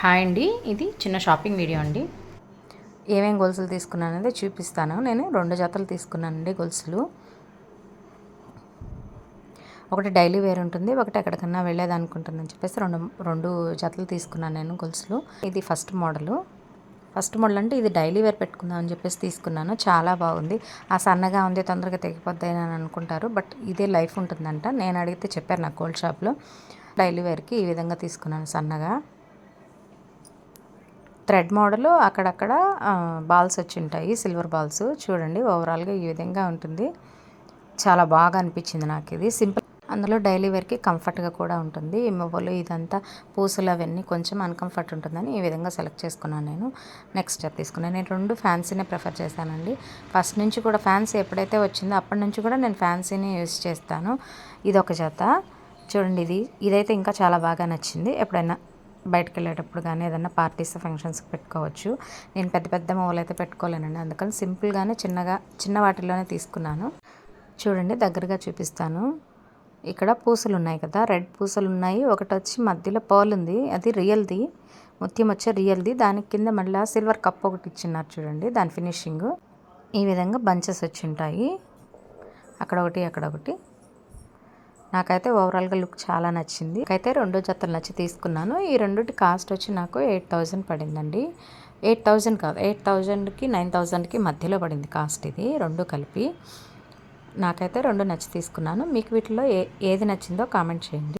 Hi అండి ఇది చిన్న షాపింగ్ వీడియో అండి. ఏమేం గొలుసులు తీసుకున్నాను అనేది చూపిస్తాను. నేను రెండు జతలు తీసుకున్నానండి గొలుసులు. ఒకటి డైలీ వేర్ ఉంటుంది ఒకటి ఎక్కడికన్నా వెళ్ళేదనుకుంటుందని చెప్పేసి రెండు రెండు జతలు తీసుకున్నాను నేను గొలుసులు. ఇది ఫస్ట్ మోడలు. ఫస్ట్ మోడల్ అంటే ఇది డైలీ వేర్ పెట్టుకుందాం అని చెప్పేసి తీసుకున్నాను. చాలా బాగుంది. ఆ సన్నగా ఉంది తొందరగా తెగిపోద్ది అని అనుకుంటారు బట్ ఇదే లైఫ్ ఉంటుందంట. నేను అడిగితే చెప్పారు నా గోల్డ్ షాప్లో. డైలీ వేర్కి ఈ విధంగా తీసుకున్నాను సన్నగా. థ్రెడ్ మోడల్ అక్కడక్కడ బాల్స్ వచ్చి ఉంటాయి సిల్వర్ బాల్స్. చూడండి ఓవరాల్గా ఈ విధంగా ఉంటుంది. చాలా బాగా అనిపించింది నాకు ఇది సింపుల్. అందులో డైలీ వేర్కి కంఫర్ట్గా కూడా ఉంటుంది. ఈ ఇదంతా పూసలు అవన్నీ కొంచెం అన్కంఫర్ట్ ఉంటుందని ఈ విధంగా సెలెక్ట్ చేసుకున్నాను నేను. నెక్స్ట్ స్టెప్ తీసుకున్నాను. నేను రెండు ఫ్యాన్సీనే ప్రిఫర్ చేశానండి. ఫస్ట్ నుంచి కూడా ఫ్యాన్సీ ఎప్పుడైతే వచ్చిందో అప్పటి నుంచి కూడా నేను ఫ్యాన్సీని యూస్ చేస్తాను. ఇది ఒక జత. చూడండి ఇది ఇదైతే ఇంకా చాలా బాగా నచ్చింది. ఎప్పుడైనా బయటకు వెళ్ళేటప్పుడు కానీ ఏదైనా పార్టీస్ ఫంక్షన్స్కి పెట్టుకోవచ్చు. నేను పెద్ద పెద్ద మొబైల్ అయితే పెట్టుకోలేనండి. అందుకని సింపుల్గానే చిన్నగా చిన్న వాటిల్లోనే తీసుకున్నాను. చూడండి దగ్గరగా చూపిస్తాను. ఇక్కడ పూసలు ఉన్నాయి కదా రెడ్ పూసలు ఉన్నాయి ఒకటి వచ్చి మధ్యలో పర్ల్ ఉంది. అది రియల్ది. ముత్యం వచ్చే రియల్ది. దాని కింద మళ్ళీ సిల్వర్ కప్ ఒకటి ఇచ్చిన్నారు చూడండి దాని ఫినిషింగ్. ఈ విధంగా బంచెస్ వచ్చి ఉంటాయి. అక్కడ ఒకటి అక్కడ ఒకటి నాకైతే ఓవరాల్గా లుక్ చాలా నచ్చింది. అయితే రెండు జతలు నచ్చి తీసుకున్నాను. ఈ రెండుటి కాస్ట్ వచ్చి నాకు ఎయిట్ థౌజండ్ పడిందండి. ఎయిట్ థౌజండ్ కాదు ఎయిట్ థౌజండ్కి నైన్ థౌజండ్కి మధ్యలో పడింది కాస్ట్ ఇది రెండు కలిపి. నాకైతే రెండు నచ్చి తీసుకున్నాను. మీకు వీటిలో ఏ ఏది నచ్చిందో కామెంట్ చేయండి.